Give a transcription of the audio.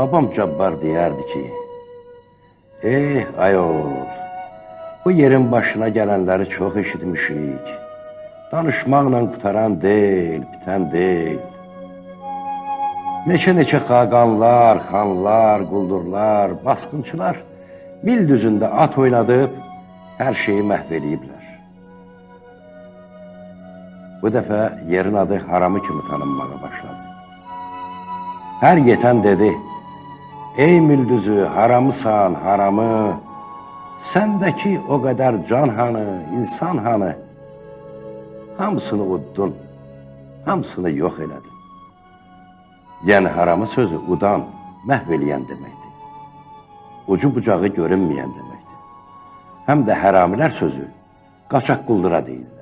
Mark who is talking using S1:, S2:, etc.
S1: Babam Cabbar deyərdi ki, Eh ayol, bu yerin başına gelenleri çok eşitmişik. Danışmaqla qutaran deyil, bitən deyil. Neçə-neçə xaqanlar, xanlar, quldurlar, baskınçılar bil düzündə at oynadıb hər şeyi məhv eləyiblər. Bu dəfə yerin adı haramı kimi tanınmağa başladı. Hər yetən dedi, Ey müldüzü, haramısan, haramı, səndəki o qədər can hanı, insan hanı, hamısını uddun, hamısını yox elədin. Yəni haramı sözü udan, məhv eləyən deməkdir. Ucu bucağı görünməyən deməkdir. Həm də həramilər sözü qaçaq quldura deyirlər.